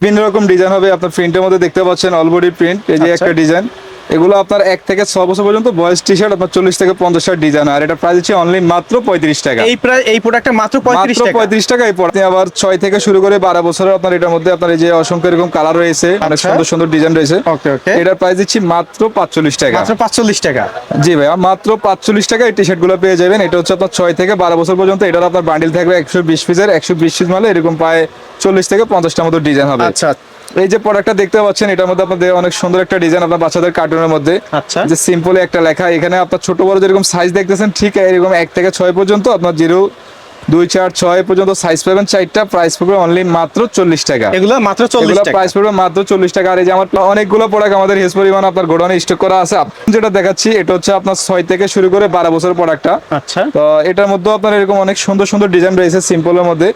বিভিন্ন রকম ডিজাইন হবে আপনার প্রিন্টের মধ্যে দেখতে পাচ্ছেন অলবডি প্রিন্ট এই যে আচ্ছা। একটা ডিজাইন এগুলো আপনার এক থেকে ছ বছর পর্যন্ত বয়স টি শার্ট আপনার চল্লিশ থেকে পঞ্চাশ ডিজাইন আর এটা প্রাইস হচ্ছে অনলি মাত্র পঁয়ত্রিশ টাকা। এই প্রায় এই প্রোডাক্টটা মাত্র পঁয়ত্রিশ টাকা। পঁয়ত্রিশ টাকায় পড়ে আপনি আবার ছয় থেকে শুরু করে বারো বছরের আপনার এটার মধ্যে আপনার এই যে অসংখ্য এরকম কালার রয়েছে অনেক আচ্ছা। সুন্দর সুন্দর ডিজাইন রয়েছে। এটার প্রাইস দিচ্ছি মাত্র পাঁচচল্লিশ টাকা। মাত্র পাঁচচল্লিশ টাকা। জি ভাইয়া মাত্র পাঁচচল্লিশ টাকা এই টি শার্টগুলো পেয়ে যাবেন। এটা হচ্ছে আপনার ছয় থেকে বারো বছর পর্যন্ত। এটার আপনার বান্ডিল থাকবে একশো বিশ পিসের একশো বিশ পিস মালে এরকম প্রায় চল্লিশ থেকে পঞ্চাশটা মতো ডিজাইন হবে। আচ্ছা। এই যে প্রোডাক্টটা দেখতে পাচ্ছেন এটার মধ্যে আপনাদের অনেক সুন্দর একটা ডিজাইন আপনার বাচ্চাদের কার্টুনের মধ্যে। আচ্ছা। যে সিম্পল একটা লেখা এখানে আপনার ছোট বড় যেরকম সাইজ দেখতেছেন ঠিক এরকম এক থেকে ছয় পর্যন্ত আপনার জিরো দুই চার ছয় পর্যন্ত সাইজ পাবেন। চারটা প্রাইস পড়বে অনলি মাত্র চল্লিশ টাকা। এগুলো মাত্র চল্লিশ টাকা। প্রাইস পড়বে মাত্র চল্লিশ টাকা। আর এই যে আমার অনেকগুলো প্রোডাক্ট আমাদের হেস পরিমাণ আপনার গোডাউনে স্টক করা আছে। যেটা দেখাচ্ছি এটা হচ্ছে আপনার ছয় থেকে শুরু করে বারো বছর প্রোডাক্টটা আচ্ছা। তো এটার মধ্যে আপনার এরকম অনেক সুন্দর সুন্দর ডিজাইন রয়েছে সিম্পলের মধ্যে।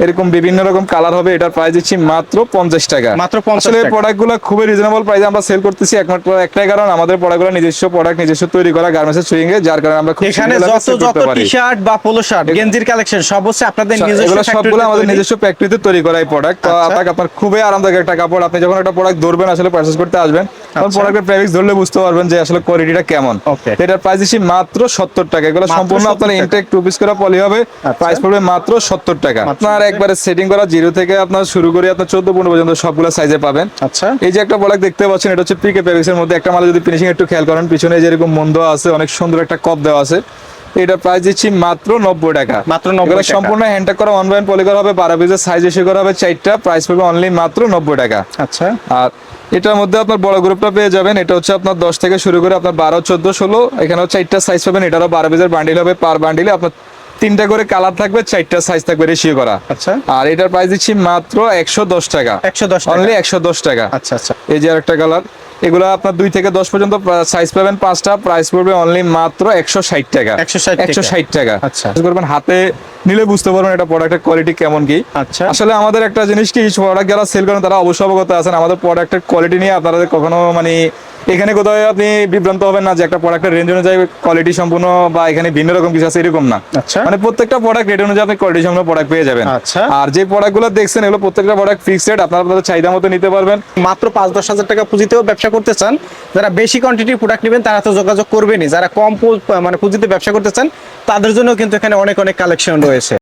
এরকম বিভিন্ন রকম কালার হবে এটার প্রাইস দিচ্ছি মাত্র পঞ্চাশ টাকা মাত্র 50 আসলে টাকা। প্রোডাক্টগুলো খুবই রিজনেবল প্রাইসে আমরা সেল করতেছি একমাত্র একটাই কারণ আমাদের প্রোডাক্টগুলো নিজস্ব প্রোডাক্ট নিজস্ব তৈরি করা গার্মেন্টস সুইং এ যার কারণে আমরা খুব এখানে যত যত টি শার্ট বা পোলো শার্ট গেঞ্জির কালেকশন সব হচ্ছে আপনাদের নিজস্ব এগুলো সবগুলো আমাদের নিজস্ব ফ্যাক্টরিতে তৈরি করা এই প্রোডাক্ট তো আচ্ছা। আপনাকে আপনার খুবই আরামদায়ক একটা কাপড় আপনি যখন একটা প্রোডাক্ট ধরবেন আসলে পারচেজ করতে আসবেন আচ্ছা। প্রোডাক্টের প্রাইস ধরলে বুঝতে পারবেন যে আসলে কোয়ালিটিটা কেমন। এটার প্রাইস দিচ্ছি মাত্র সত্তর টাকা। এগুলো সম্পূর্ণ আপনার ইনটেক টু পিস করে পলি হবে। প্রাইস পড়বে মাত্র সত্তর টাকা। আপনার একবারে সেটিং করা জিরো থেকে আপনার শুরু করে আপনার চোদ্দ পনেরো পর্যন্ত সবগুলো সাইজে পাবেন। আচ্ছা। এই যে একটা প্রোডাক্ট দেখতে পাচ্ছেন এটা হচ্ছে পিকে প্যাভিক্সের মধ্যে। একটা মালে যদি ফিনিশিং একটু খেয়াল করেন পিছনে যেরকম মন্দ আছে অনেক সুন্দর একটা কপ দেওয়া আছে। এটা প্রাইস দিচ্ছি মাত্র নব্বই টাকা। মাত্র 90 এগুলো টাকা। সম্পূর্ণ হ্যান্ডটেক করা অনলাইন পলি করা হবে বারো পিসের সাইজ এসে করা হবে চারটা প্রাইস পড়বে অনলি মাত্র নব্বই টাকা। আচ্ছা। আর এটার মধ্যে আপনার বড় গ্রুপটা পেয়ে যাবেন এটা হচ্ছে আপনার দশ থেকে শুরু করে আপনার বারো চোদ্দ ষোলো এখানেও চারটা সাইজ পাবেন এটারও বারো পিসের বান্ডিল হবে পার বান্ডিলে আপনার তিনটা করে কালার থাকবে চারটা সাইজ থাকবে রেশিও করা। আচ্ছা। আর এটার প্রাইস দিচ্ছি মাত্র একশো দশ টাকা। একশো দশ অনলি একশো দশ টাকা। আচ্ছা আচ্ছা। এই যে আরেকটা কালার এগুলো আপনার দুই থেকে দশ পর্যন্ত সাইজ পাবেন পাঁচটা প্রাইস পড়বে অনলি মাত্র একশো ষাট টাকা। 160 একশো ষাট টাকা। আচ্ছা। করবেন হাতে নিলে বুঝতে পারবেন এটা প্রোডাক্টের কোয়ালিটি কেমন কি। আচ্ছা। আসলে আমাদের একটা জিনিস কি প্রোডাক্ট যারা সেল করেন তারা অবশ্য অবগত আছেন। আমাদের প্রোডাক্টের কোয়ালিটি নিয়ে আপনারা কখনো মানে এখানে কোথাও আপনি বিভ্রান্ত হবেন না যে একটা প্রোডাক্টের রেঞ্জ অনুযায়ী কোয়ালিটি সম্পূর্ণ বা এখানে ভিন্ন রকম কিছু আছে এরকম না। আচ্ছা। মানে প্রত্যেকটা প্রোডাক্ট রেট অনুযায়ী আপনি কোয়ালিটি সম্পূর্ণ প্রোডাক্ট পেয়ে যাবেন। আচ্ছা। আর যে প্রোডাক্টগুলো দেখছেন এগুলো প্রত্যেকটা প্রোডাক্ট ফিক্সড আপনারা আপনাদের চাহিদা মতো নিতে পারবেন। মাত্র পাঁচ দশ হাজার টাকা পুঁজিতেও ব্যবসা করতে চান যারা বেশি কোয়ান্টিটির প্রোডাক্ট নেবেন তারা তো যোগাযোগ করবেনই। যারা কম মানে পুঁজিতে ব্যবসা করতে চান তাদের জন্য কিন্তু এখানে অনেক অনেক কালেকশন রয়েছে।